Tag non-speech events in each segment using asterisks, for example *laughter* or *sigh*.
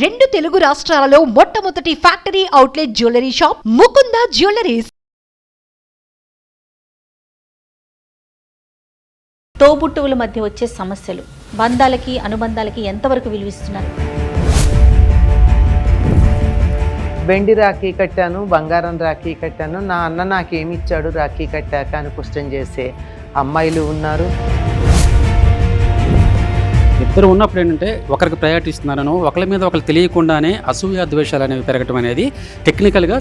రెండు తెలుగు రాష్ట్రాలలో మొట్టమొదటి factory outlet jewellery shop Mukunda jewelleries. తోబుట్టువుల మధ్య వచ్చే సమస్యలు బంధాలకి అనుబంధాలకి ఎంతవరకు విలువిస్తున్నారు? వెండి రాఖీ కట్టాను బంగారం రాఖీ కట్టాను నా అన్న నాకేమి ఇచ్చాడు రాఖీ కట్టాక అని క్వశ్చన్ చేసే అమ్మాయిలు ఉన్నారు. ఇద్దరు ఉన్నప్పుడు ఏంటంటే ఒకరికి ప్రయారిటీ ఇస్తున్నారనో ఒకరి మీద ఒకరు తెలియకుండానే అసూయ ద్వేషాలు అనేవి పెరగటం అనేది టెక్నికల్గా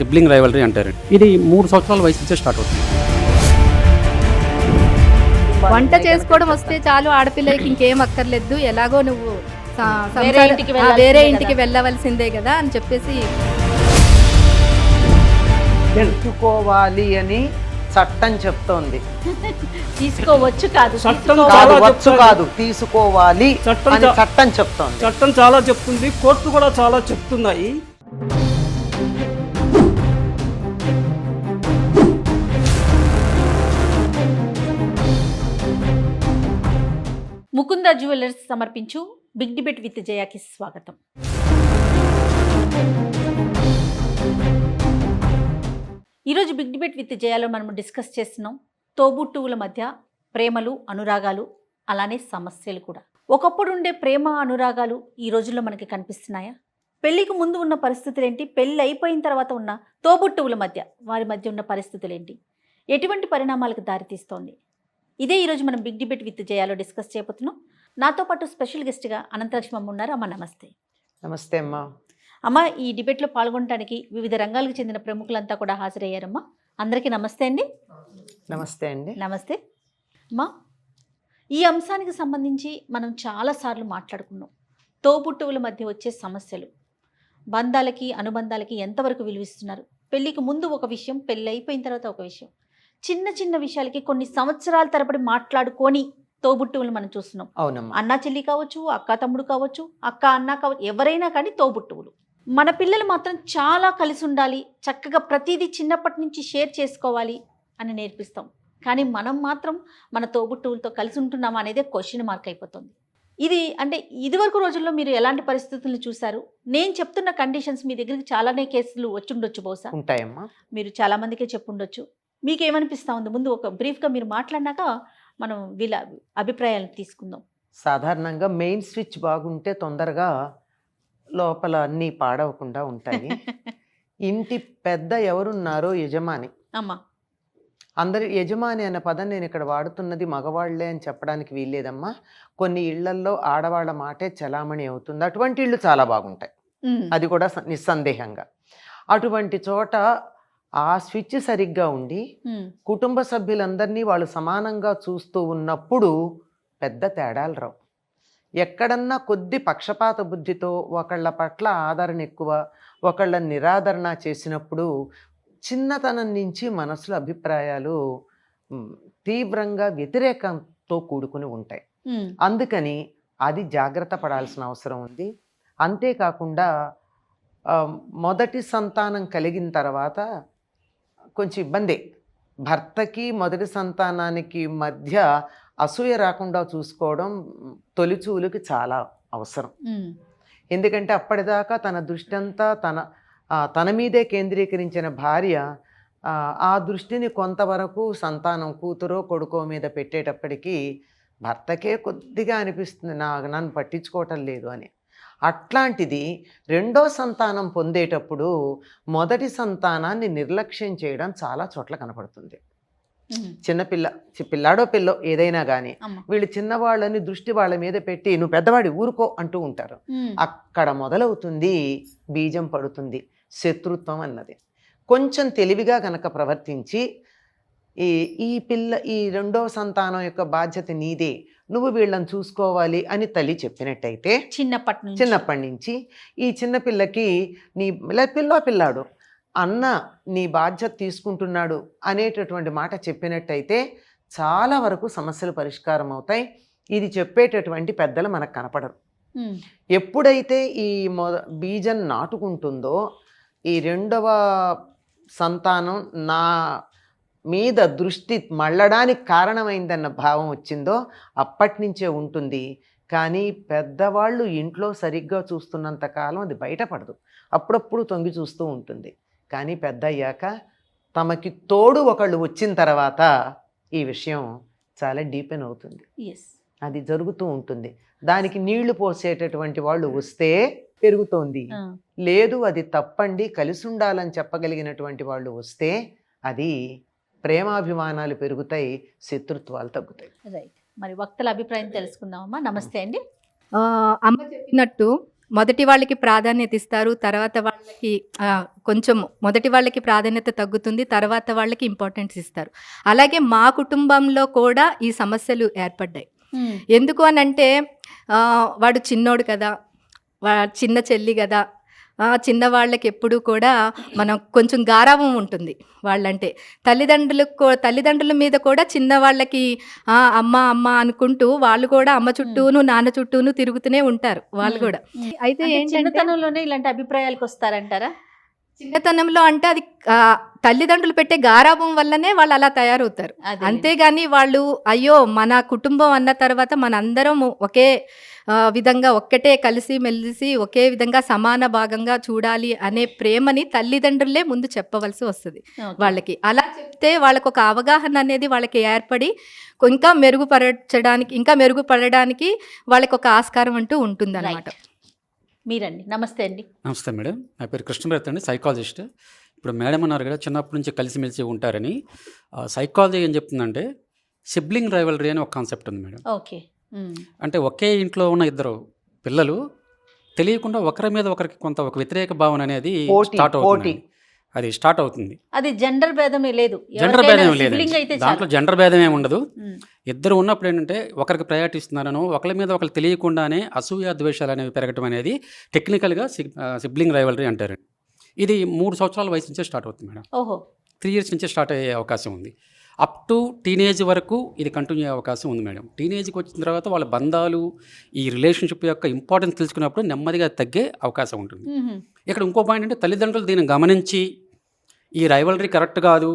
సిబ్లింగ్ రైవలరీ అంటారు. ఇది మూడు సంవత్సరాల వయసు నుంచే స్టార్ట్ అవుతుంది. వంట చేసుకోవడం వస్తే చాలు ఆడపిల్లకి ఇంకేం అక్కర్లేదు. ఎలాగో నువ్వు వేరే. ఇంటికి వెళ్ళవలసిందే కదా అని చెప్పేసి తెలుసుకోవాలి అని చట్టం చెప్తోంది తీసుకోవచ్చు కాదు చట్టం. కాదు వచ్చు. కాదు తీసుకోవాలి చట్టం చట్టం చెప్తోంది చట్టం చాలా చెప్తుంది కోర్టు కూడా చాలా చెప్తున్నాయి ముకుంద జ్యువెలర్స్ సమర్పించు బిగ్ డిబేట్ విత్ జయాకి స్వాగతం ఈరోజు బిగ్ డిబేట్ విత్ జయాలో మనం డిస్కస్ చేస్తున్నాం తోబుట్టువుల మధ్య ప్రేమలు అనురాగాలు అలానే సమస్యలు కూడా. ఒకప్పుడు ఉండే ప్రేమ అనురాగాలు ఈ రోజుల్లో మనకి కనిపిస్తున్నాయా? పెళ్ళికి ముందు ఉన్న పరిస్థితులు ఏంటి పెళ్ళి అయిపోయిన తర్వాత ఉన్న తోబుట్టువుల మధ్య వారి మధ్య ఉన్న పరిస్థితులు ఏంటి ఎటువంటి పరిణామాలకు దారితీస్తోంది ఇదే ఈరోజు మనం బిగ్ డిబేట్ విత్ జయాలో డిస్కస్ చేయబోతున్నాం. నాతో పాటు స్పెషల్ గెస్ట్గా అనంతలక్ష్మి అమ్మ ఉన్నారు. అమ్మ నమస్తే. నమస్తే అమ్మా. అమ్మ ఈ డిబేట్లో పాల్గొనడానికి వివిధ రంగాలకు చెందిన ప్రముఖులంతా కూడా హాజరయ్యారమ్మా. అందరికీ నమస్తే అండి. నమస్తే అండి. నమస్తే. అమ్మా ఈ అంశానికి సంబంధించి మనం చాలాసార్లు మాట్లాడుకున్నాం. తోబుట్టువుల మధ్య వచ్చే సమస్యలు. బంధాలకి అనుబంధాలకి ఎంతవరకు విలువిస్తున్నారు? పెళ్ళికి ముందు ఒక విషయం పెళ్ళి అయిపోయిన తర్వాత ఒక విషయం. చిన్న చిన్న విషయాలకి కొన్ని సంవత్సరాల తరబడి మాట్లాడుకొని తోబుట్టువులు మనం చూస్తున్నాం. అవునమ్మా. అన్న చెల్లి కావచ్చు అక్క తమ్ముడు కావచ్చు అక్క అన్న కావచ్చు ఎవరైనా కానీ తోబుట్టువులు. మన పిల్లలు మాత్రం చాలా కలిసి ఉండాలి చక్కగా ప్రతిదీ చిన్నప్పటి నుంచి షేర్ చేసుకోవాలి అని నేర్పిస్తాం. కానీ మనం మాత్రం మన తోబుట్టువులతో కలిసి ఉంటున్నామా అనేదే క్వశ్చన్ మార్క్ అయిపోతుంది. ఇది అంటే ఇదివరకు రోజుల్లో మీరు ఎలాంటి పరిస్థితులను చూశారు? నేను చెప్తున్న కండిషన్స్ మీ దగ్గరికి చాలానే కేసులు వచ్చుండొచ్చు బహుశా. ఉంటాయమ్మా. మీరు చాలా మందికే చెప్పుండొచ్చు. మీకు ఏమనిపిస్తా ఉంది? ముందు ఒక బ్రీఫ్గా మీరు మాట్లాడినాక మనం వీళ్ళ అభిప్రాయాలను తీసుకుందాం. సాధారణంగా మెయిన్ స్విచ్ బాగుంటే తొందరగా లోపల అన్నీ పాడవకుండా ఉంటాయి. *laughs* ఇంటి పెద్ద ఎవరున్నారో యజమాని. అమ్మా. అందరి యజమాని అనే పదం నేను ఇక్కడ వాడుతున్నది మగవాళ్ళే అని చెప్పడానికి వీల్లేదమ్మా. కొన్ని ఇళ్ళల్లో ఆడవాళ్ళ మాటే చలామణి అవుతుంది. అటువంటి ఇళ్ళు చాలా బాగుంటాయి. అది కూడా నిస్సందేహంగా. అటువంటి చోట ఆ స్విచ్ సరిగ్గా ఉండి కుటుంబ సభ్యులందరినీ వాళ్ళు సమానంగా చూస్తూ ఉన్నప్పుడు పెద్ద తేడాలు రావు. ఎక్కడన్నా కొద్ది పక్షపాత బుద్ధితో ఒకళ్ళ పట్ల ఆదరణ ఎక్కువ ఒకళ్ళ నిరాదరణ చేసినప్పుడు చిన్నతనం నుంచి మనసులో అభిప్రాయాలు తీవ్రంగా వ్యతిరేకంతో కూడుకుని ఉంటాయి. అందుకని అది జాగ్రత్త పడాల్సిన అవసరం ఉంది. అంతేకాకుండా మొదటి సంతానం కలిగిన తర్వాత కొంచెం ఇబ్బందే. భర్తకి మొదటి సంతానానికి మధ్య అసూయ రాకుండా చూసుకోవడం తొలిచూలుకి చాలా అవసరం. ఎందుకంటే అప్పటిదాకా తన దృష్టి అంతా తన తన మీదే కేంద్రీకరించిన భార్య ఆ, దృష్టిని కొంతవరకు సంతానం కూతురో కొడుకో మీద పెట్టేటప్పటికీ భర్తకే కొద్దిగా అనిపిస్తుంది నా నన్ను పట్టించుకోవటం లేదు అని. అట్లాంటిది రెండో సంతానం పొందేటప్పుడు మొదటి సంతానాన్ని నిర్లక్ష్యం చేయడం చాలా చోట్ల కనపడుతుంది. చిన్నపిల్ల పిల్లాడో పిల్లో ఏదైనా కానీ వీళ్ళు చిన్నవాళ్ళని దృష్టి వాళ్ళ మీద పెట్టి నువ్వు పెద్దవాడి ఊరుకో అంటూ ఉంటారు. అక్కడ మొదలవుతుంది బీజం పడుతుంది శత్రుత్వం అన్నది. కొంచెం తెలివిగా గనక ప్రవర్తించి ఈ ఈ పిల్ల ఈ రెండో సంతానం యొక్క బాధ్యత నీదే నువ్వు వీళ్ళని చూసుకోవాలి అని తల్లి చెప్పినట్టయితే చిన్నప్పటి చిన్నప్పటి నుంచి ఈ చిన్న పిల్లకి నీ పిల్ల పిల్లాడు అన్న నీ బాధ్యత తీసుకుంటున్నాడు అనేటటువంటి మాట చెప్పినట్టయితే చాలా వరకు సమస్యలు పరిష్కారం అవుతాయి. ఇది చెప్పేటటువంటి పెద్దలు మనకు కనపడరు. ఎప్పుడైతే ఈ మొద బీజం నాటుకుంటుందో ఈ రెండవ సంతానం నా మీద దృష్టి మళ్ళడానికి కారణమైందన్న భావం వచ్చిందో అప్పటి నుంచే ఉంటుంది. కానీ పెద్దవాళ్ళు ఇంట్లో సరిగ్గా చూస్తున్నంత కాలం అది బయటపడదు. అప్పుడప్పుడు తొంగి చూస్తూ ఉంటుంది. కానీ పెద్ద అయ్యాక తమకి తోడు ఒకళ్ళు వచ్చిన తర్వాత ఈ విషయం చాలా డీపెన్ అవుతుంది. అది జరుగుతూ ఉంటుంది. దానికి నీళ్ళు పోసేటటువంటి వాళ్ళు వస్తే పెరుగుతోంది. లేదు అది తప్పండి కలిసి ఉండాలని చెప్పగలిగినటువంటి వాళ్ళు వస్తే అది ప్రేమాభిమానాలు పెరుగుతాయి శత్రుత్వాలు తగ్గుతాయి. రైట్ మరి వక్తల అభిప్రాయం తెలుసుకుందామమ్మా. నమస్తే అండి. అమ్మ చెప్పినట్టు మొదటి వాళ్ళకి ప్రాధాన్యత ఇస్తారు తర్వాత వాళ్ళకి కొంచెం మొదటి వాళ్ళకి ప్రాధాన్యత తగ్గుతుంది తర్వాత వాళ్ళకి ఇంపార్టెన్స్ ఇస్తారు. అలాగే మా కుటుంబంలో కూడా ఈ సమస్యలు ఏర్పడ్డాయి. ఎందుకు అని అంటే వాడు చిన్నోడు కదా వా చిన్న చెల్లి కదా ఆ, చిన్న వాళ్ళకి ఎప్పుడు కూడా మనం కొంచెం గారావం ఉంటుంది వాళ్ళంటే. తల్లిదండ్రులకు తల్లిదండ్రుల మీద కూడా చిన్న వాళ్ళకి ఆ, అమ్మ అమ్మ అనుకుంటూ వాళ్ళు కూడా అమ్మ చుట్టూను నాన్న చుట్టూను తిరుగుతూనే ఉంటారు వాళ్ళు కూడా. అయితే చిన్నతనంలోనే ఇలాంటి అభిప్రాయాలకు వస్తారంటారా? చిన్నతనంలో అంటే అది తల్లిదండ్రులు పెట్టే గారాభం వల్లనే వాళ్ళు అలా తయారవుతారు. అంతేగాని వాళ్ళు అయ్యో మన కుటుంబం అన్న తర్వాత మనందరం ఒకే విధంగా ఒక్కటే కలిసి మెలిసి ఒకే విధంగా సమాన భాగంగా చూడాలి అనే ప్రేమని తల్లిదండ్రులే ముందు చెప్పవలసి వస్తుంది. వాళ్ళకి అలా చెప్తే వాళ్ళకు ఒక అవగాహన అనేది వాళ్ళకి ఏర్పడి ఇంకా మెరుగుపరచడానికి ఇంకా మెరుగుపడడానికి వాళ్ళకి ఒక ఆస్కారం అంటూ ఉంటుంది అనమాట. మీరండి. నమస్తే అండి. నమస్తే మేడం. నా పేరు కృష్ణభరత్ అండి సైకాలజిస్ట్ ఇప్పుడు మేడం అన్నారు కదా చిన్నప్పటి నుంచి కలిసిమెలిసి ఉంటారని. సైకాలజీ ఏం చెప్తుందంటే సిబ్లింగ్ రైవలరీ అని ఒక కాన్సెప్ట్ ఉంది మేడం. ఓకే. అంటే ఒకే ఇంట్లో ఉన్న ఇద్దరు పిల్లలు తెలియకుండా ఒకరి మీద ఒకరికి కొంత ఒక వ్యతిరేక భావన అనేది స్టార్ట్ అవుతుంది. అది స్టార్ట్ అవుతుంది. అది జెండర్ భేదం లేదు. జెండర్ భేదం లేదు దాంట్లో. జెండర్ భేదం ఏమి ఉండదు. ఇద్దరు ఉన్నప్పుడు ఏంటంటే ఒకరికి ప్రయారిటీ ఇస్తున్నారనో ఒకరి మీద ఒకరు తెలియకుండానే అసూయ ద్వేషాలు అనేవి పెరగటం అనేది టెక్నికల్గా సిబ్లింగ్ రైవలరీ అంటారు. ఇది మూడు సంవత్సరాల వయసు నుంచే స్టార్ట్ అవుతుంది మేడం. ఓహో. త్రీ ఇయర్స్ నుంచే స్టార్ట్ అయ్యే అవకాశం ఉంది. అప్ టు టీనేజ్ వరకు ఇది కంటిన్యూ అయ్యే అవకాశం ఉంది మేడం. టీనేజ్కి వచ్చిన తర్వాత వాళ్ళ బంధాలు ఈ రిలేషన్షిప్ యొక్క ఇంపార్టెన్స్ తెలుసుకున్నప్పుడు నెమ్మదిగా తగ్గే అవకాశం ఉంటుంది. ఇక్కడ ఇంకో పాయింట్ అంటే తల్లిదండ్రులు దీన్ని గమనించి ఈ రైవలరీ కరెక్ట్ కాదు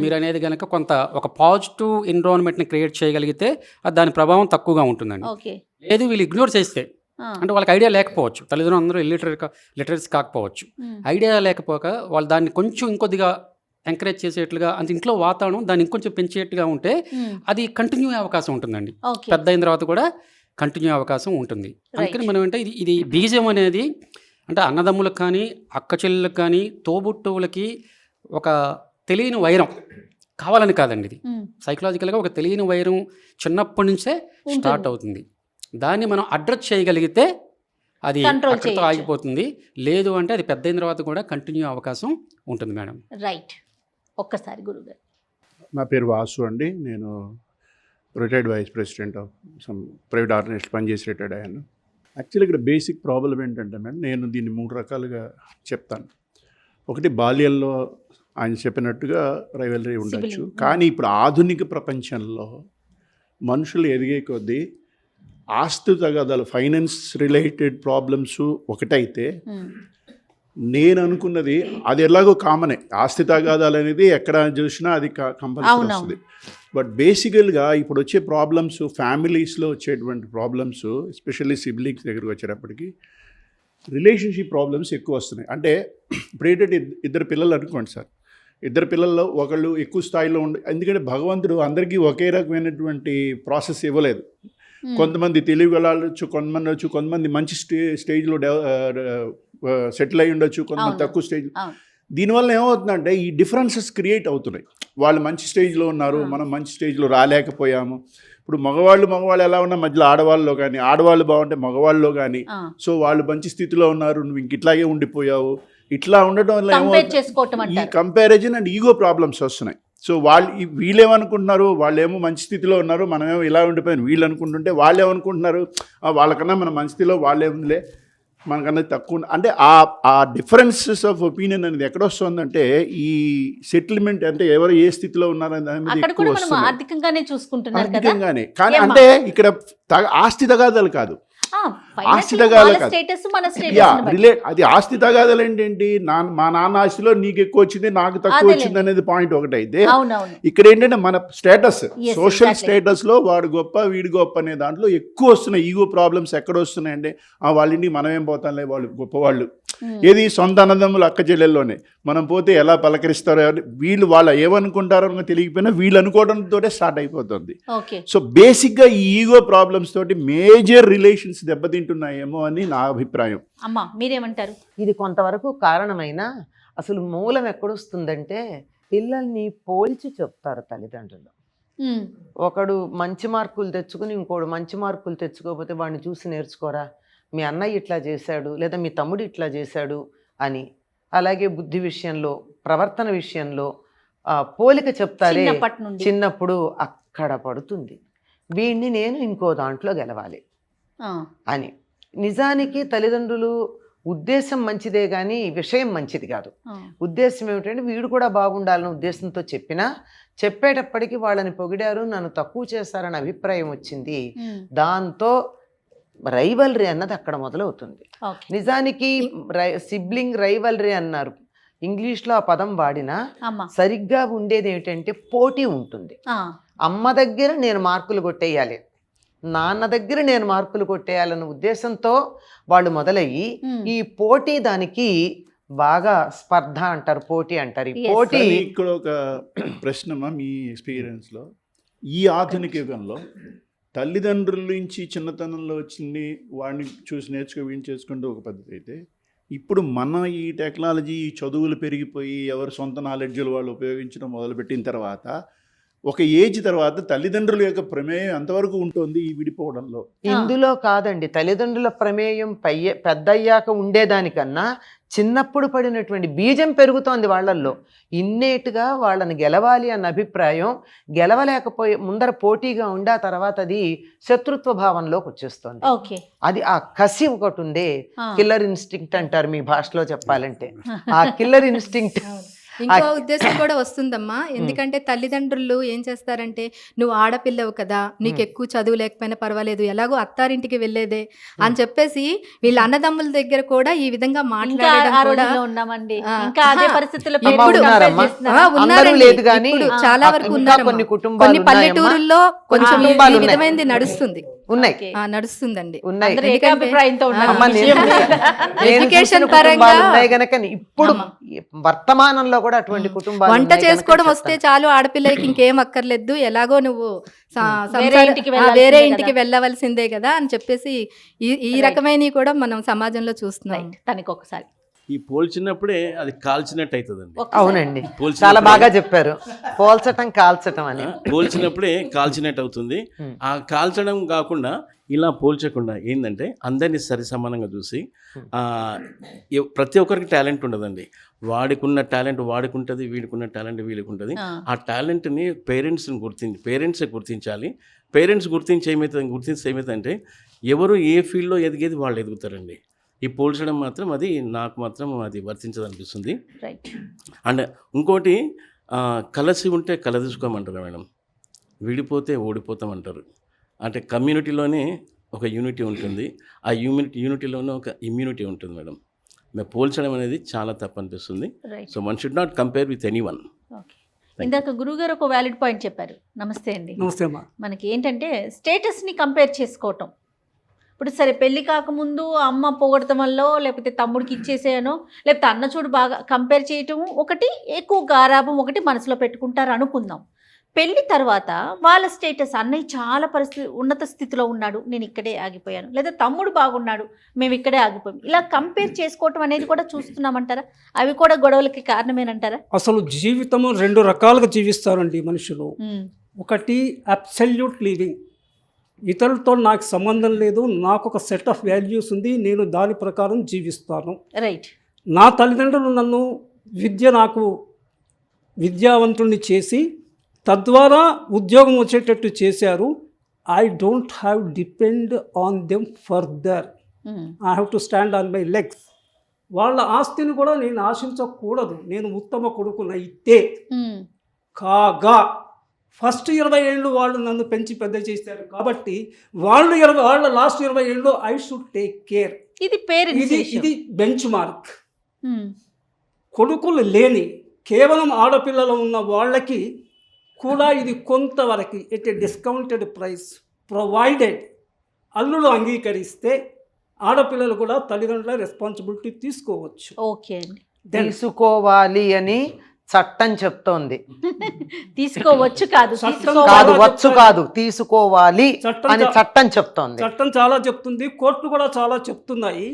మీరు అనేది కనుక కొంత ఒక పాజిటివ్ ఎన్విరాన్మెంట్ని క్రియేట్ చేయగలిగితే అది దాని ప్రభావం తక్కువగా ఉంటుందండి. లేదు వీళ్ళు ఇగ్నోర్ చేస్తే. అంటే వాళ్ళకి ఐడియా లేకపోవచ్చు. తల్లిదండ్రులు అందరూ ఇల్లిటరీ లిటరసీ కాకపోవచ్చు. ఐడియా లేకపోక వాళ్ళు దాన్ని కొంచెం ఇంకొద్దిగా ఎంకరేజ్ చేసేట్లుగా అంత ఇంట్లో వాతావరణం దాన్ని ఇంకొంచెం పెంచేట్టుగా ఉంటే మ్మ్. అది కంటిన్యూ అయ్యే అవకాశం ఉంటుందండి. పెద్ద అయిన తర్వాత కూడా కంటిన్యూ అవకాశం ఉంటుంది. అందుకని మనం అంటే ఇది ఇది బీజం అనేది అంటే అన్నదమ్ములకు కానీ అక్క చెల్లెలకు కానీ తోబుట్టువులకి ఒక తెలియని వైరం కావాలని కాదండి ఇది. సైకలాజికల్గా ఒక తెలియని వైరం చిన్నప్పటి నుంచే స్టార్ట్ అవుతుంది. దాన్ని మనం అడ్రస్ చేయగలిగితే అది అక్కడితో. ఆగిపోతుంది. లేదు అంటే అది పెద్ద అయిన తర్వాత కూడా కంటిన్యూ అవకాశం ఉంటుంది మేడం. రైట్ ఒక్కసారి గురుగారు. నా పేరు వాసు అండి. నేను retired vice president of some private organisation పనిచేసి రిటైర్డ్ అయ్యాను. యాక్చువల్లీ ఇక్కడ బేసిక్ ప్రాబ్లం ఏంటంటే మేడం నేను దీన్ని మూడు రకాలుగా చెప్తాను. ఒకటి బాల్యంలో ఆయన చెప్పినట్టుగా రైవలరీ ఉండొచ్చు. కానీ ఇప్పుడు ఆధునిక ప్రపంచంలో మనుషులు ఎదిగే కొద్దీ ఆస్తు తగాదాలు ఫైనాన్స్ రిలేటెడ్ ప్రాబ్లమ్స్ ఒకటైతే. నేను అనుకున్నది అది ఎలాగో కామనే. ఆస్తి తగాదాలు అనేది ఎక్కడ చూసినా అది కంపల్సరీ. వస్తుంది. బట్ బేసికల్గా ఇప్పుడు వచ్చే ప్రాబ్లమ్స్ ఫ్యామిలీస్లో వచ్చేటువంటి ప్రాబ్లమ్స్ ఎస్పెషల్లీ సిబ్లింగ్స్ దగ్గరికి వచ్చేటప్పటికి రిలేషన్షిప్ ప్రాబ్లమ్స్ ఎక్కువ వస్తున్నాయి. అంటే ఇప్పుడు ఏంటంటే ఇద్- ఇద్దరు పిల్లలు అనుకోండి సార్. ఇద్దరు పిల్లల్లో ఒకళ్ళు ఎక్కువ స్థాయిలో ఉండి ఎందుకంటే భగవంతుడు అందరికీ ఒకే రకమైనటువంటి ప్రాసెస్ ఇవ్వలేదు. మ్మ్. కొంతమంది తెలివి వచ్చు కొంతమంది వచ్చు కొంతమంది మంచి స్టే స్టేజ్లో సెటిల్ అయి ఉండొచ్చు కొంతమంది. తక్కువ స్టేజ్. దీనివల్ల ఏమవుతుందంటే ఈ డిఫరెన్సెస్ క్రియేట్ అవుతున్నాయి వాళ్ళు మంచి స్టేజ్లో ఉన్నారు. మనం మంచి స్టేజ్లో రాలేకపోయాము ఇప్పుడు మగవాళ్ళు మగవాళ్ళు ఎలా ఉన్నా మధ్యలో ఆడవాళ్ళలో కానీ ఆడవాళ్ళు బాగుంటే మగవాళ్ళలో కానీ. సో వాళ్ళు మంచి స్థితిలో ఉన్నారు నువ్వు ఇంక ఇట్లాగే ఉండిపోయావు ఇట్లా ఉండటం వల్ల చేసుకోవటం ఈ కంపారిజన్ అండ్ ఈగో ప్రాబ్లమ్స్ వస్తున్నాయి సో వాళ్ళు వీళ్ళేమనుకుంటున్నారు వాళ్ళేమో మంచి స్థితిలో ఉన్నారు మనమేమో ఇలా ఉండిపోయాను వీళ్ళు అనుకుంటుంటే వాళ్ళు ఏమనుకుంటున్నారు "ఆ, వాళ్ళకన్నా మన మంచి స్థితిలో వాళ్ళే ఉందిలే మనకన్నా తక్కువ ఉంది." అంటే ఆ ఆ డిఫరెన్సెస్ ఆఫ్ ఒపీనియన్ అనేది ఎక్కడ వస్తుందంటే ఈ సెటిల్మెంట్ అంటే ఎవరు ఏ స్థితిలో ఉన్నారనే దాని మీద అక్కడ ఎక్కువ వస్తుంది ఆర్థికంగానే చూసుకుంటున్నారు కదా ఆర్థికంగానే కానీ? అంటే ఇక్కడ ఆస్తి తగాదాలు కాదు ఆస్తి కాదు. అది ఆస్తి తగాదాలు ఏంటంటి నా మా నాన్న ఆస్తిలో నీకు ఎక్కువ వచ్చింది నాకు తక్కువ. వచ్చింది అనేది పాయింట్ ఒకటైతే అవునవును ఇక్కడ ఏంటంటే మన స్టేటస్ సోషల్. స్టేటస్లో వాడు గొప్ప వీడు గొప్ప అనే దాంట్లో ఎక్కువ వస్తున్నాయి ఈగో ప్రాబ్లమ్స్ ఎక్కడ వస్తున్నాయంటే ఆ వాళ్ళ ఇంటికి మనం ఏం పోతాంలే వాళ్ళు గొప్పవాళ్ళు. ఏది సొంత అన్నదమ్ములు అక్క చెల్లెల్లోనే. మనం పోతే ఎలా పలకరిస్తారో వీళ్ళు వాళ్ళు ఏమనుకుంటారో అని తెలియకపోయినా వీళ్ళు అనుకోవడంతో స్టార్ట్ అయిపోతుంది. ఓకే సో బేసిక్గా ఈ ఈగో ప్రాబ్లమ్స్ తోటి మేజర్ రిలేషన్స్ దెబ్బతింటున్నాయేమో అని నా అభిప్రాయం. అమ్మా మీరేమంటారు? ఇది కొంతవరకు కారణమైన అసలు మూలం ఎక్కడొస్తుందంటే పిల్లల్ని పోల్చి చెప్తారు తల్లిదండ్రులు. ఉమ్, ఒకడు మంచి మార్కులు తెచ్చుకుని ఇంకోడు మంచి మార్కులు తెచ్చుకోకపోతే వాడిని చూసి నేర్చుకోరా? మీ అన్నయ్య ఇట్లా చేశాడు లేదా మీ తమ్ముడు ఇట్లా చేశాడు అని. అలాగే బుద్ధి విషయంలో ప్రవర్తన విషయంలో పోలిక చెప్తారే చిన్నప్పుడు అక్కడ పడుతుంది. వీడిని నేను ఇంకో దాంట్లో గెలవాలి అని. నిజానికి తల్లిదండ్రులు ఉద్దేశం మంచిదే కానీ విషయం మంచిది కాదు. ఉద్దేశం ఏమిటంటే వీడు కూడా బాగుండాలన్న ఉద్దేశంతో చెప్పినా చెప్పేటప్పటికి వాళ్ళని పొగిడారు నన్ను తక్కువ చేశారని అభిప్రాయం వచ్చింది. దాంతో రైవల్రీ అన్నది అక్కడ మొదలవుతుంది. నిజానికి సిబ్లింగ్ రైవల్రీ అన్నారు. ఇంగ్లీష్లో ఆ పదం వాడినా సరిగ్గా ఉండేది ఏమిటంటే పోటీ ఉంటుంది. అమ్మ దగ్గర నేను మార్కులు కొట్టేయాలి. నాన్న దగ్గర నేను మార్కులు కొట్టేయాలన్న ఉద్దేశంతో వాళ్ళు మొదలయ్యి ఈ పోటీ దానికి బాగా స్పర్ధ అంటారు పోటీ అంటారు. ఈ. పోటీ ఇక్కడ ఒక ప్రశ్నమా మీ ఎక్స్పీరియన్స్లో ఈ ఆధునిక యుగంలో తల్లిదండ్రుల నుంచి చిన్నతనంలో వచ్చింది వాడిని చూసి నేర్చుకో వీడిని చేసుకుంటూ ఒక పద్ధతి అయితే ఇప్పుడు మన ఈ టెక్నాలజీ ఈ చదువులు పెరిగిపోయి ఎవరు సొంత నాలెడ్జ్లు వాళ్ళు ఉపయోగించడం మొదలుపెట్టిన తర్వాత ఒక ఏజ్ తర్వాత తల్లిదండ్రుల యొక్క ప్రమేయం ఎంతవరకు ఉంటుంది ఈ విడిపోవడంలో? ఇందులో కాదండి. తల్లిదండ్రుల ప్రమేయం పయ్య పెద్దయ్యాక ఉండేదానికన్నా చిన్నప్పుడు పడినటువంటి బీజం పెరుగుతోంది వాళ్ళల్లో. ఇన్నేటుగా వాళ్ళని గెలవాలి అన్న అభిప్రాయం గెలవలేకపోయే ముందర పోటీగా ఉండి ఆ తర్వాత అది శత్రుత్వ భావంలోకి వచ్చేస్తుంది. ఓకే. అది ఆ కసి ఒకటి ఉందే ఆ, కిల్లర్ ఇన్స్టింక్ట్ అంటారు మీ భాషలో చెప్పాలంటే. *laughs* ఆ కిల్లర్ ఇన్స్టింక్ట్ ఇంకో ఉద్దేశం కూడా వస్తుందమ్మా. *clears throat* ఎందుకంటే తల్లిదండ్రులు ఏం చేస్తారంటే నువ్వు ఆడపిల్లవు కదా నీకు ఎక్కువ చదువు లేకపోయినా పర్వాలేదు ఎలాగో అత్తారింటికి వెళ్ళేదే అని చెప్పేసి వీళ్ళ అన్నదమ్ముల దగ్గర కూడా ఈ విధంగా మాట్లాడడం కూడా ఉన్నామండి. ఇంకా అదే. పరిస్థితుల్లో ఉన్నారండి. ఇప్పుడు చాలా వరకు ఇంకా ఉన్నారమ్మా. కొన్ని కుటుంబాలు కొన్ని ఉన్నాయమ్మా. పల్లెటూరుల్లో కొంచెం ఈ. విధమైనది నడుస్తుంది. ఉన్నాయి. నడుస్తుందండి. ఉన్నారు. ఎడ్యుకేషన్ పరంగా ఇప్పుడు. వర్తమానంలో కూడా అటువంటి కుటుంబాలు వంట చేసుకోవడం వస్తే. చాలు ఆడపిల్లకి ఇంకేం అక్కర్లేదు ఎలాగో నువ్వు వేరే ఇంటికి వెళ్ళవలసిందే కదా అని చెప్పేసి ఈ ఈ Right. రకమైనవి కూడా మనం సమాజంలో చూస్తున్నాం. తనకి ఒకసారి. ఈ పోల్చినప్పుడే అది కాల్చినట్టు అవుతుందండి ఒక్కసారి. అవునండి చాలా బాగా చెప్పారు. పోల్చటం కాల్చటం అని. పోల్చినప్పుడే కాల్చినట్టు అవుతుంది. ఆ కాల్చడం కాకుండా ఇలా పోల్చకుండా ఏంటంటే అందరినీ సరి సమానంగా చూసి ప్రతి ఒక్కరికి టాలెంట్ ఉండదండి. వాడికున్న టాలెంట్ వాడికి వీడికున్న టాలెంట్ వీడికి ఉంటుంది ఆ, ఆ టాలెంట్ని పేరెంట్స్ని గుర్తించి పేరెంట్సే గుర్తించాలి. పేరెంట్స్ గుర్తించి ఏమవుతుంది గుర్తించి ఏమవుతుందంటే ఎవరు ఏ ఫీల్డ్లో ఎదిగేది వాళ్ళు ఎదుగుతారండి. ఈ పోల్చడం మాత్రం అది నాకు మాత్రం అది వర్తించదు అనిపిస్తుంది రైట్. అండ్ ఇంకోటి ఆ, కలిసి ఉంటే కలదీసుకోమంటారు మేడం. విడిపోతే ఓడిపోతామంటారు. అంటే కమ్యూనిటీలోనే ఒక యూనిటీ ఉంటుంది. ఆ యూనిటీ యూనిటీలోనే ఒక ఇమ్యూనిటీ ఉంటుంది మేడం. మేము పోల్చడం అనేది చాలా తప్పు అనిపిస్తుంది. Right so one should not compare with any one okay ఇందాక గురుగారు ఒక వ్యాలిడ్ పాయింట్ చెప్పారు. నమస్తే అండి. నమస్తే అమ్మా. మనకి ఏంటంటే స్టేటస్ని కంపేర్ చేసుకోవటం. ఇప్పుడు సరే పెళ్ళి కాకముందు అమ్మ పొగడటం వల్ల లేకపోతే తమ్ముడికి ఇచ్చేసేయనో లేకపోతే అన్న చూడు బాగా కంపేర్ చేయటం ఒకటి ఎక్కువ గారాభం ఒకటి మనసులో పెట్టుకుంటారు అనుకుందాం పెళ్ళి తర్వాత వాళ్ళ స్టేటస్ అన్నయ్య చాలా పరిస్థితి ఉన్నత స్థితిలో ఉన్నాడు. నేను ఇక్కడే ఆగిపోయాను. లేదా తమ్ముడు బాగున్నాడు. మేము ఇక్కడే ఆగిపోయాం. ఇలా కంపేర్ చేసుకోవటం అనేది కూడా చూస్తున్నామంటారా? అవి కూడా గొడవలకి కారణమేనంటారా? అసలు జీవితము రెండు రకాలుగా జీవిస్తారండి మనుషులు. ఒకటి అబ్సల్యూట్ లివింగ్ ఇతరులతో నాకు సంబంధం లేదు. నాకు ఒక సెట్ ఆఫ్ వాల్యూస్ ఉంది. నేను దాని ప్రకారం జీవిస్తాను. రైట్ నా తల్లిదండ్రులు నన్ను విద్య నాకు విద్యావంతుల్ని చేసి తద్వారా ఉద్యోగం వచ్చేటట్టు చేశారు. I don't have depend on them further I have to stand on my legs వాళ్ళ ఆస్తిని కూడా నేను ఆశించకూడదు. నేను ఉత్తమ కొడుకునైతే ఉమ్, కాగా ఫస్ట్ ఇరవై ఏళ్ళు వాళ్ళు నన్ను పెంచి పెద్ద చేశారు కాబట్టి వాళ్ళు ఇరవై వాళ్ళ లాస్ట్ ఇరవై ఏళ్ళు ఐ షుడ్ టేక్ కేర్ ఇది ఇది ఇది బెంచ్ మార్క్ కొడుకులు లేని కేవలం ఆడపిల్లలు ఉన్న వాళ్ళకి కూడా ఇది కొంతవరకు at a discounted price provided అల్లుడు అంగీకరిస్తే ఆడపిల్లలు కూడా తల్లిదండ్రుల రెస్పాన్సిబిలిటీ తీసుకోవచ్చు. ఓకే అండి. తీసుకోవాలి అని చట్టం చెప్తోంది. *laughs* తీసుకోవచ్చు కాదు. కాదు వచ్చు. కాదు తీసుకోవాలి చట్టం అని చట్టం చెప్తోంది. చట్టం చాలా చెప్తుంది కోర్టు కూడా చాలా చెప్తున్నాయి.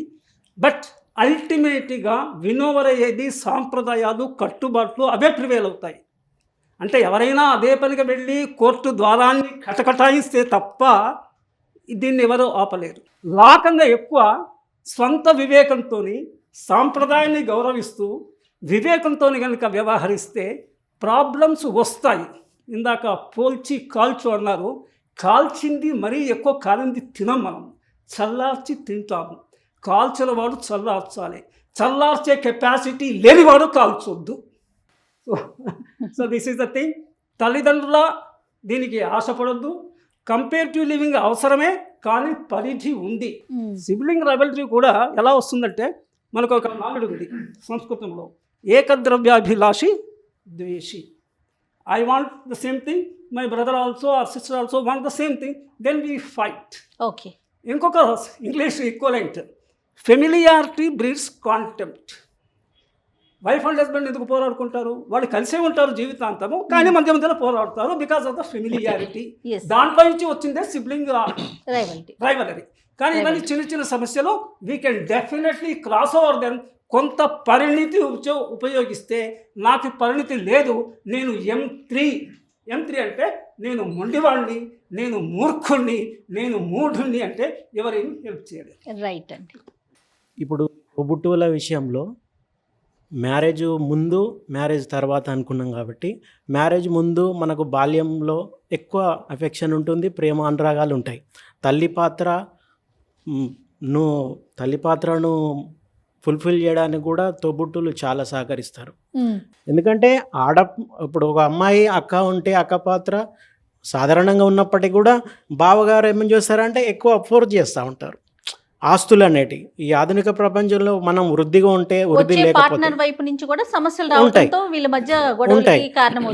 బట్ అల్టిమేట్గా వినోవరయ్యేది సాంప్రదాయాలు కట్టుబాట్లు అవే ప్రివేల్ అవుతాయి. అంటే ఎవరైనా అదే పనిగా వెళ్ళి కోర్టు ద్వారాన్ని కటకటాయిస్తే తప్ప దీన్ని ఎవరూ ఆపలేరు. లా కన్నా ఎక్కువ స్వంత వివేకంతో సాంప్రదాయాన్ని గౌరవిస్తూ వివేకంతో కనుక వ్యవహరిస్తే ప్రాబ్లమ్స్ వస్తాయి. ఇందాక పోల్చి కాల్చు అన్నారు. కాల్చింది మరీ ఎక్కువ కాలింది తినం మనం. చల్లార్చి తింటాము. కాల్చిన వాడు చల్లార్చాలి. చల్లార్చే కెపాసిటీ లేనివాడు కాల్చొద్దు. So so this is the thing తల్లిదండ్రుల దీనికి ఆశపడొద్దు. కంపేరిటివ్ లివింగ్ అవసరమే కానీ పరిధి ఉంది. సిబ్లింగ్ రైవల్రీ కూడా ఎలా వస్తుందంటే మనకు ఒక నానుడు ఉంది సంస్కృతంలో ఏకద్రవ్యాభిలాషి ద్వేషి. I want the same thing my brother also or sister also want the same thing then we fight okay ఇంకొక English equivalent familiarity breeds contempt wife and husband ఎందుకు పోరాడుకుంటారు? వాళ్ళు కలిసే ఉంటారు జీవితాంతము కానీ మధ్య మధ్యలో పోరాడుతారు బికాస్ ఆఫ్ ద ఫెమిలియారిటీ. దాంట్లో నుంచి వచ్చిందే సిబ్లింగ్ రైవలరీ కానీ ఇవన్నీ చిన్న చిన్న సమస్యలు we can definitely cross over then కొంత పరిణితి ఉపయో ఉపయోగిస్తే నాకు పరిణితి లేదు. నేను ఎం త్రీ ఎం త్రీ అంటే నేను మొండివాడిని నేను మూర్ఖుణ్ణి నేను మూఢుణ్ణి అంటే ఎవరేమి హెల్ప్ చేయలేదు రైట్ అండి. ఇప్పుడు తోబుట్టువుల విషయంలో మ్యారేజ్ ముందు మ్యారేజ్ తర్వాత అనుకున్నాం కాబట్టి మ్యారేజ్ ముందు మనకు బాల్యంలో ఎక్కువ అఫెక్షన్ ఉంటుంది ప్రేమ అనురాగాలు ఉంటాయి. తల్లి పాత్ర ను తల్లి పాత్రను ఫుల్ఫిల్ చేయడానికి కూడా తోబుట్టులు చాలా సహకరిస్తారు. ఎందుకంటే ఆడ ఇప్పుడు ఒక అమ్మాయి అక్క ఉంటే అక్క పాత్ర సాధారణంగా ఉన్నప్పటికీ కూడా బావగారు ఏమేం చేస్తారంటే ఎక్కువ ఫోర్స్ చేస్తూ ఉంటారు. ఆస్తులు అనేటివి ఈ ఆధునిక ప్రపంచంలో మనం వృద్ధిగా ఉంటే వృద్ధి లేకపోతే వైపు నుంచి కూడా సమస్యలు ఉంటాయి. వీళ్ళ మధ్య ఉంటాయి.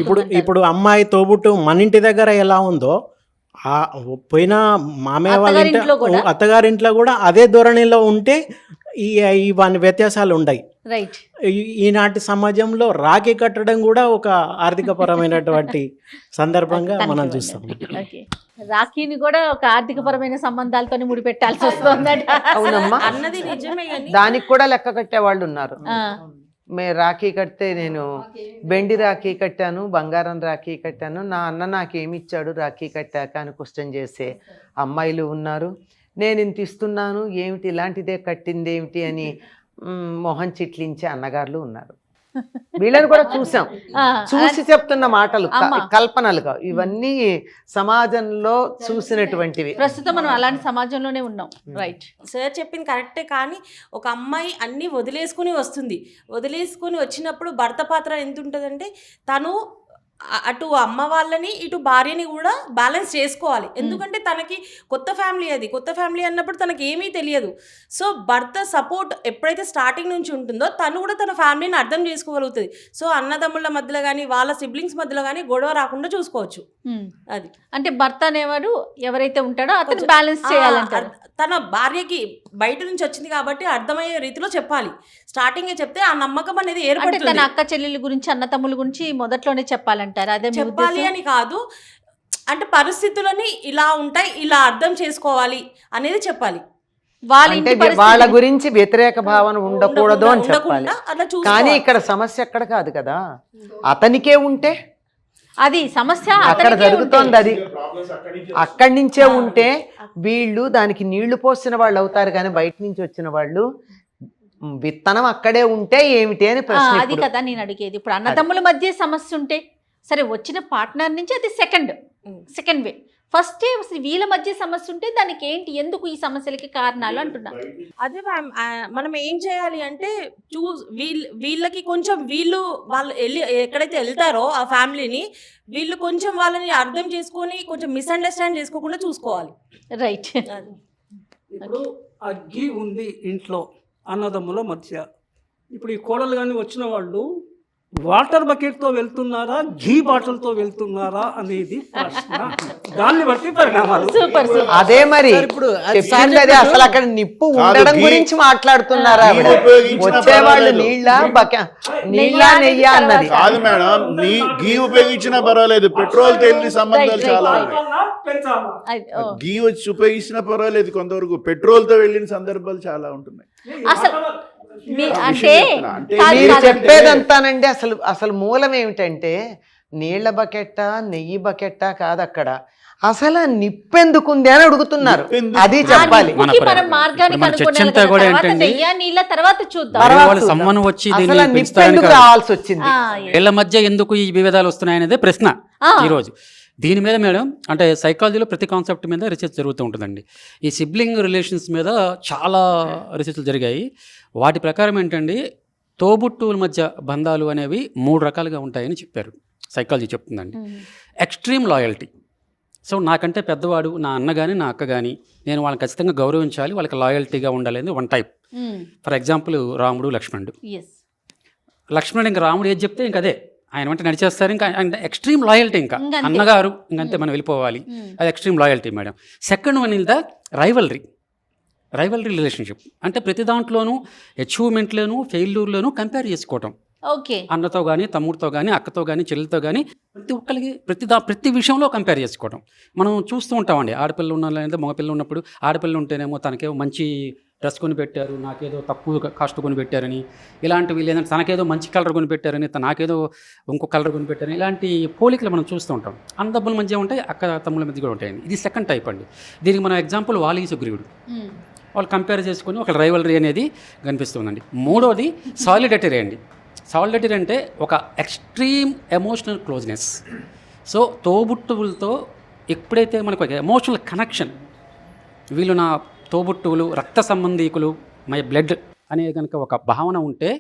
ఇప్పుడు ఇప్పుడు అమ్మాయి తోబుట్టు మన ఇంటి దగ్గర ఎలా ఉందో ఆ పోయిన మామయ్య వాళ్ళ అత్తగారింట్లో కూడా? అదే ధోరణిలో ఉంటే ఈ ఇవన్నీ వ్యత్యాసాలు ఉన్నాయి రైట్ ఈనాటి సమాజంలో రాఖీ కట్టడం కూడా ఒక ఆర్థిక పరమైనటువంటి *laughs* సందర్భంగా మనం చూస్తాం. రాఖీని కూడా ఒక ఆర్థిక పరమైన సంబంధాలతోనే ముడిపెట్టాల్సి వస్తుందట. అవునమ్మా. అన్నది నిజమే దానికి కూడా లెక్క కట్టే వాళ్ళు ఉన్నారు. ఆ, మే రాఖీ కడితే నేను వెండి రాఖీ కట్టాను బంగారం రాఖీ కట్టాను. నా అన్న నాకేమి ఇచ్చాడు రాఖీ కట్టాక అని క్వశ్చన్ చేసే అమ్మాయిలు ఉన్నారు. నేను ఇంత ఇస్తున్నాను ఏమిటి ఇలాంటిదే కట్టింది ఏమిటి అని మొహం చిట్లించే అన్నగారులు ఉన్నారు. వీళ్ళని కూడా చూసాం. చూసి చెప్తున్న మాటలు క- అమ్మా. కల్పనలుగా ఇవన్నీ సమాజంలో చూసినటువంటివి. ప్రస్తుతం మనం అలాంటి సమాజంలోనే ఉన్నాం. రైట్ సార్ చెప్పింది కరెక్టే కానీ ఒక అమ్మాయి అన్నీ వదిలేసుకుని వస్తుంది. వదిలేసుకుని వచ్చినప్పుడు భర్త పాత్ర ఎంత ఉంటుందంటే తను అటు అమ్మ వాళ్ళని ఇటు భార్యని కూడా బ్యాలెన్స్ చేసుకోవాలి. ఎందుకంటే తనకి కొత్త ఫ్యామిలీ అది. కొత్త ఫ్యామిలీ అన్నప్పుడు తనకి ఏమీ తెలియదు. సో భర్త సపోర్ట్ ఎప్పుడైతే స్టార్టింగ్ నుంచి ఉంటుందో తను కూడా తన ఫ్యామిలీని అర్థం చేసుకోగలుగుతుంది. సో అన్నదమ్ముల మధ్యలో కానీ వాళ్ళ సిబ్లింగ్స్ మధ్యలో కానీ గొడవ రాకుండా చూసుకోవచ్చు. అది. అంటే భర్త అనేవాడు ఎవరైతే ఉంటాడో అతను బ్యాలెన్స్ చేయాలంటారు తన భార్యకి బయట నుంచి వచ్చింది కాబట్టి అర్థమయ్యే రీతిలో చెప్పాలి. స్టార్టింగే చెప్తే ఆ నమ్మకం అనేది అంటే తన ఏర్పడుతుంది అక్క చెల్లెల గురించి అన్న తమ్ముల గురించి మొదట్లోనే చెప్పాలంటారు అదే చెప్పాలి? అని కాదు. అంటే పరిస్థితులని ఇలా ఉంటాయి ఇలా అర్థం చేసుకోవాలి అనేది చెప్పాలి. వాళ్ళ గురించి వ్యతిరేక భావన ఉండకూడదు అని చెప్పాలి. కానీ ఇక్కడ సమస్య ఎక్కడ కాదు కదా? అతనికే ఉంటే? అది సమస్య అక్కడ అతనికే జరుగుతోంది. అది. అక్కడి నుంచే ఉంటే వీళ్ళు దానికి నీళ్ళు పోసిన వాళ్ళు అవుతారు కానీ బయట నుంచి వచ్చిన వాళ్ళు విత్తనం అక్కడే ఉంటే ఏమిటి అని ప్రశ్న అది. కదా నేను అడిగేది. ఇప్పుడు అన్నదమ్ముల మధ్య సమస్య ఉంటే? సరే వచ్చిన పార్ట్నర్ నుంచి అది సెకండ్. Second way. ఫస్ట్ అసలు వీళ్ళ మధ్య సమస్య ఉంటే దానికి ఏంటి ఎందుకు ఈ సమస్యలకి కారణాలు అంటున్నా అదే మ్యామ్ మనం ఏం చేయాలి అంటే చూ వీళ్ళ వీళ్ళకి కొంచెం వీళ్ళు వాళ్ళు వెళ్ళి ఎక్కడైతే వెళ్తారో ఆ ఫ్యామిలీని వీళ్ళు కొంచెం వాళ్ళని అర్థం చేసుకొని కొంచెం మిస్అండర్స్టాండ్ చేసుకోకుండా చూసుకోవాలి. రైట్. ఇప్పుడు ఆ గీ ఉంది ఇంట్లో అన్నదమ్ముల మధ్య. ఇప్పుడు ఈ కోడలు కానీ వచ్చిన వాళ్ళు వాటర్ బకెట్తో వెళ్తున్నారా? ఘీ బాటిల్తో వెళ్తున్నారా అనేది ప్రశ్న. దాన్ని బట్టి పరిణామాలు. Super super. అదే మరి ఇప్పుడు చెప్పింది అసలు అక్కడ నిప్పు ఉండడం ఘీ- గురించి మాట్లాడుతున్నారు ఘీ వచ్చేవాళ్ళు. నీళ్ళ బక నీళ్ళ నెయ్య అన్నది. కాదు మేడం నీ గీ ఉపయోగించినా పర్వాలేదు. పెట్రోల్తో వెళ్ళిన సంబంధాలు. చాలా. గీ వచ్చి ఉపయోగించినా పర్వాలేదు కొంతవరకు. పెట్రోల్తో వెళ్ళిన సందర్భాలు చాలా ఉంటున్నాయి. అసలు అంటే మీరు. చెప్పేదంతానండి అసలు అసలు మూలం ఏమిటంటే నీళ్ళ బకెట్ట నెయ్యి బకెట్ట కాదు అక్కడ అసలు ఆ నిప్పెందుకుంది అని అడుగుతున్నారు? అది చెప్పాలి నిప్పుకి మన మనం మార్గాన్ని ఇప్పుడు మన చర్చ కనుగొనాలి అంతా కదా. కూడా చూద్దాం. సమ్మన్ వచ్చి. రావాల్సి వచ్చింది. వీళ్ళ మధ్య ఎందుకు ఈ విభేదాలు వస్తున్నాయనేదే ప్రశ్న ఆ. ఈరోజు దీని మీద మేడం అంటే సైకాలజీలో ప్రతి కాన్సెప్ట్ మీద రీసెర్చ్ జరుగుతూ ఉంటుందండి. ఈ సిబ్లింగ్ రిలేషన్స్ మీద చాలా రీసెర్చ్లు జరిగాయి. వాటి ప్రకారం ఏంటండి తోబుట్టువుల మధ్య బంధాలు అనేవి మూడు రకాలుగా ఉంటాయని చెప్పారు. సైకాలజీ చెప్తుందండి. ఎక్స్ట్రీమ్ లాయల్టీ సో నాకంటే పెద్దవాడు నా అన్న కానీ నా అక్క కానీ నేను వాళ్ళని ఖచ్చితంగా గౌరవించాలి వాళ్ళకి లాయల్టీగా ఉండాలి అనేది వన్ టైప్. ఫర్ ఎగ్జాంపుల్ రాముడు లక్ష్మణుడు. లక్ష్మణుడు ఇంకా రాముడు ఏది చెప్తే ఇంకా అదే. ఆయన వెంట నడిచేస్తారు. ఇంకా ఆయన ఎక్స్ట్రీమ్ లాయల్టీ ఇంకా. అన్నగారు ఇంకంతే మనం వెళ్ళిపోవాలి. అది extreme loyalty madam second one is the rivalry rivalry relationship అంటే ప్రతి దాంట్లోనూ అచీవ్మెంట్లోనూ ఫెయిల్యూర్లోనూ కంపేర్ చేసుకోవటం. ఓకే. అన్నతో కానీ తమ్ముడితో కానీ అక్కతో కానీ చెల్లితో కానీ ప్రతి ఒక్కరికి ప్రతి దా ప్రతి విషయంలో కంపేర్ చేసుకోవడం మనం చూస్తూ ఉంటామండి. ఆడపిల్ల ఉన్న లేదా మగపిల్ల ఉన్నప్పుడు ఆడపిల్ల ఉంటేనేమో తనకేమో మంచి డ్రెస్ కొని పెట్టారు నాకేదో తక్కువ కాస్ట్ కొని పెట్టారని ఇలాంటివి లేదంటే తనకేదో మంచి కలర్ కొని పెట్టారని నాకేదో ఇంకో కలర్ కొని పెట్టారని ఇలాంటి పోలికలు మనం చూస్తూ ఉంటాం. అన్నదమ్ముల మధ్య ఉంటాయి అక్క తమ్ముల మధ్య కూడా ఉంటాయండి. ఇది సెకండ్ టైప్ అండి. దీనికి మనం ఎగ్జాంపుల్ వాలి సుగ్రీవుడు. వాళ్ళు కంపేర్ చేసుకొని ఒక రైవలరీ అనేది కనిపిస్తుందండి. మూడోది సాలిడటరీ అండి. సాలిడటరీ అంటే ఒక ఎక్స్ట్రీమ్ ఎమోషనల్ క్లోజ్నెస్ సో తోబుట్టువులతో ఎప్పుడైతే మనకు ఒక ఎమోషనల్ కనెక్షన్ వీళ్ళు నా తోబుట్టువులు రక్త సంబంధీకులు మై బ్లడ్ అనే కనుక ఒక భావన ఉంటే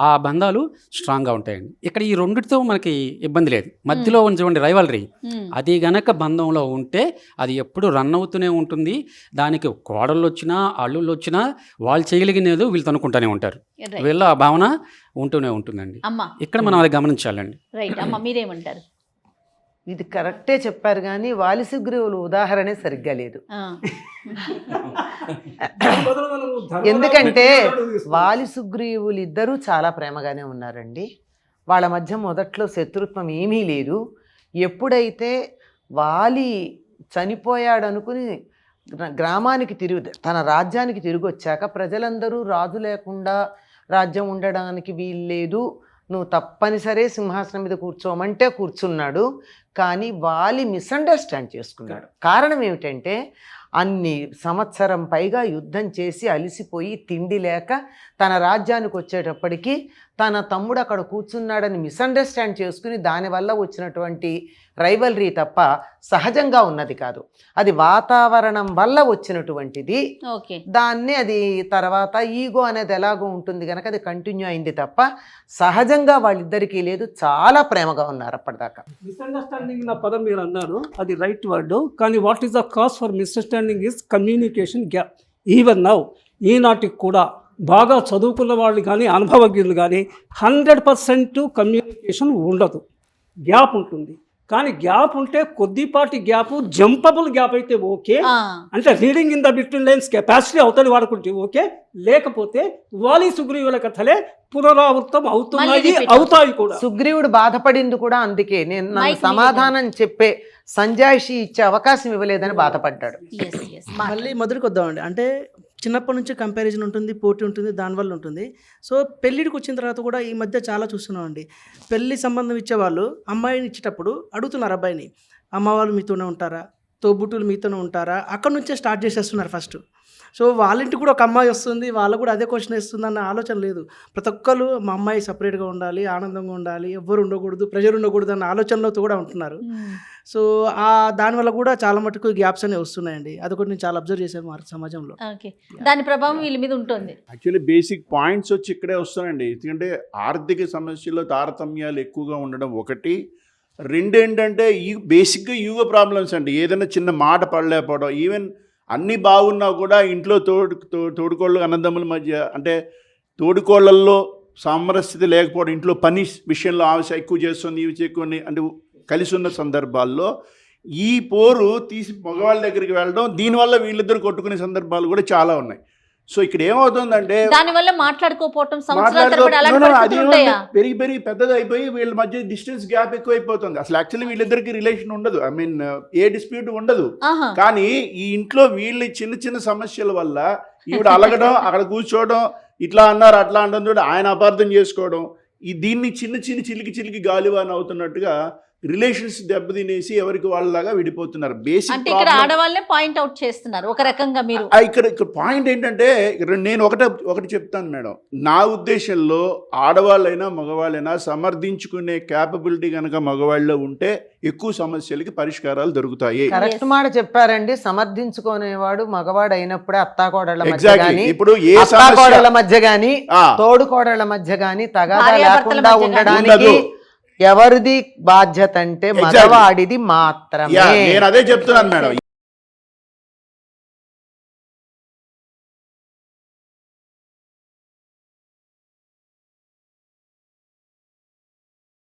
ఆ బంధాలు స్ట్రాంగ్గా ఉంటాయండి. ఇక్కడ ఈ రెండిటితో మనకి ఇబ్బంది లేదు. మధ్యలో ఉంచండి రైవలరీ. అది గనక బంధంలో ఉంటే అది ఎప్పుడు రన్ అవుతూనే ఉంటుంది. దానికి కోడళ్ళు వచ్చినా అల్లుళ్ళు వచ్చినా వాళ్ళు చేయగలిగినది వీళ్ళు అనుకుంటూనే ఉంటారు. వీళ్ళ ఆ భావన ఉంటూనే ఉంటుందండి. అమ్మా. ఇక్కడ మనం అది గమనించాలండి. రైట్ అమ్మ మీరేమంటారు? ఇది కరెక్టే చెప్పారు కానీ వాలి సుగ్రీవులు ఉదాహరణే సరిగ్గా లేదు. ఎందుకంటే *laughs* వ్యక్తిగత తీసుకుందాం. వాలి సుగ్రీవులు ఇద్దరూ చాలా ప్రేమగానే ఉన్నారండి. వాళ్ళ మధ్య మొదట్లో శత్రుత్వం ఏమీ లేదు. ఎప్పుడైతే వాలి చనిపోయాడు అనుకుని గ్రా- గ్రామానికి తిరిగి తన రాజ్యానికి తిరిగి వచ్చాక ప్రజలందరూ రాజు లేకుండా రాజ్యం ఉండడానికి వీల్లేదు. నువ్వు తప్పనిసరే సింహాసనం మీద కూర్చోమంటే కూర్చున్నాడు కానీ వాలి మిస్అండర్స్టాండ్ చేసుకున్నాడు. కారణం ఏమిటంటే అన్ని సంవత్సరం పైగా యుద్ధం చేసి అలిసిపోయి తిండి లేక తన రాజ్యానికి వచ్చేటప్పటికి తన తమ్ముడు అక్కడ కూర్చున్నాడని మిస్అండర్స్టాండ్ చేసుకుని దానివల్ల వచ్చినటువంటి రైవలరీ తప్ప సహజంగా ఉన్నది కాదు. అది వాతావరణం వల్ల వచ్చినటువంటిది. ఓకే. దాన్ని అది తర్వాత ఈగో అనేది ఎలాగో ఉంటుంది కనుక అది కంటిన్యూ అయింది తప్ప సహజంగా వాళ్ళిద్దరికీ లేదు చాలా ప్రేమగా ఉన్నారు అప్పటిదాకా. మిస్అండర్స్టాండింగ్ నా పదం మీరు అన్నారు అది రైట్ వర్డ్ కానీ what is the cause for misunderstanding is communication gap even now ఈనాటికి కూడా బాగా చదువుకున్న వాళ్ళు కానీ అనుభవజ్ఞులు కానీ హండ్రెడ్ పర్సెంట్ కమ్యూనికేషన్ ఉండదు. గ్యాప్ ఉంటుంది. కానీ గ్యాప్ ఉంటే కొద్దిపాటి గ్యాప్ జంపబుల్ గ్యాప్ అయితే ఓకే. అంటే reading in the between lines capacity అవుతుంది వాడుకుంటే ఓకే. లేకపోతే వాలి సుగ్రీవుల కథలే పునరావృతం అవుతున్నాయి అవుతాయి కూడా. సుగ్రీవుడు బాధపడింది కూడా అందుకే. నేను సమాధానం చెప్పే సంజాయిషి ఇచ్చే అవకాశం ఇవ్వలేదని బాధపడ్డాడు. Yes, yes. మళ్ళీ మొదటికి వద్దామండి అంటే చిన్నప్పటి నుంచి కంపారిజన్ ఉంటుంది పోటీ ఉంటుంది దానివల్ల ఉంటుంది. సో పెళ్ళిడికి వచ్చిన తర్వాత కూడా ఈ మధ్య చాలా చూస్తున్నామండి. పెళ్ళి సంబంధం ఇచ్చేవాళ్ళు అమ్మాయిని ఇచ్చేటప్పుడు అడుగుతున్నారు అబ్బాయిని అమ్మ వాళ్ళు మీతోనే ఉంటారా? తోబుట్టులు మీతోనే ఉంటారా? అక్కడ నుంచే స్టార్ట్ చేసేస్తున్నారు ఫస్ట్. సో వాళ్ళ ఇంటికి కూడా ఒక అమ్మాయి వస్తుంది వాళ్ళకు కూడా అదే క్వశ్చన్ ఇస్తుంది అన్న ఆలోచన లేదు. ప్రతి ఒక్కరు మా అమ్మాయి సపరేట్గా ఉండాలి ఆనందంగా ఉండాలి ఎవ్వరు ఉండకూడదు ప్రెజర్ ఉండకూడదు అన్న ఆలోచనలతో కూడా ఉంటున్నారు. సో ఆ దానివల్ల కూడా చాలా మటుకు గ్యాప్స్ అనేవి వస్తున్నాయండి. అదొకటి నేను చాలా అబ్జర్వ్ చేశాను మా సమాజంలో. ఓకే. దాని ప్రభావం వీళ్ళ మీద ఉంటుంది. యాక్చువల్లీ బేసిక్ పాయింట్స్ వచ్చి ఇక్కడే వస్తానండి ఎందుకంటే ఆర్థిక సమస్యల్లో తారతమ్యాలు ఎక్కువగా ఉండడం ఒకటి. రెండు ఏంటంటే ఈ బేసిక్గా యుగ ప్రాబ్లమ్స్ అండి. ఏదైనా చిన్న మాట పడలేకపోవడం. ఈవెన్ అన్నీ బాగున్నా కూడా ఇంట్లో తోడు తో- తోడుకోళ్ళు అన్నదమ్ముల మధ్య అంటే తోడుకోళ్ళల్లో సామరస్యత లేకపోవడం ఇంట్లో పని విషయంలో ఆశ ఎక్కువ చేస్తుంది ఇవి ఎక్కువ అంటే కలిసి ఉన్న సందర్భాల్లో ఈ పోరు తీసి మగవాళ్ళ దగ్గరికి వెళ్ళడం దీనివల్ల వీళ్ళిద్దరు కొట్టుకునే సందర్భాలు కూడా చాలా ఉన్నాయి. సో ఇక్కడ ఏమవుతుందంటే దాని వల్ల మాట్లాడుకోపోవటం అది పెరిగి పెరిగి పెద్దది అయిపోయి వీళ్ళ మధ్య డిస్టెన్స్ గ్యాప్ ఎక్కువైపోతుంది. అసలు యాక్చువల్లీ వీళ్ళిద్దరికి రిలేషన్ ఉండదు. ఐ మీన్ ఏ డిస్ప్యూట్ ఉండదు. కానీ ఈ ఇంట్లో వీళ్ళ చిన్న చిన్న సమస్యల వల్ల ఈవిడ అలగడం *laughs* అక్కడ కూర్చోవడం ఇట్లా అన్నారు అట్లా చూడు ఆయన అపార్థం చేసుకోవడం ఈ దీన్ని చిన్న చిన్న చిలికి చిలికి గాలివాన్ అవుతున్నట్టుగా రిలేషన్స్ దెబ్బతినేసి ఎవరికి వాళ్ళలాగా విడిపోతున్నారు బేసిక్ అంటే ఇక్కడ ఆడవాళ్ళే పాయింట్ అవుట్ చేస్తున్నారు ఒక రకంగా మీరు ఆ, ఇక్కడ ఇక్కడ పాయింట్ ఏంటంటే ఇక్కడ నేను ఒకటే ఒకటి చెప్తాను మేడం నా ఉద్దేశంలో ఆడవాళ్ళైనా మగవాళ్ళైనా సమర్థించుకునే క్యాపబిలిటీ కనుక మగవాళ్ళలో ఉంటే ఎక్కువ సమస్యలకి పరిష్కారాలు దొరుకుతాయి కరెక్ట్. మాట చెప్పారండి సమర్థించుకునేవాడు మగవాడు అయినప్పుడే అత్తాకోడళ్ళ మధ్య గాని ఇప్పుడు ఏ సమస్య అత్తాకోడళ్ళ మధ్య గాని తోడుకోడళ్ళ మధ్య గాని తగాదా లేకుండా. ఉండడానికి. ఎవరిది బాధ్యత అంటే. మగవాడిది మాత్రమే నేను అదే చెప్తున్నాను మేడం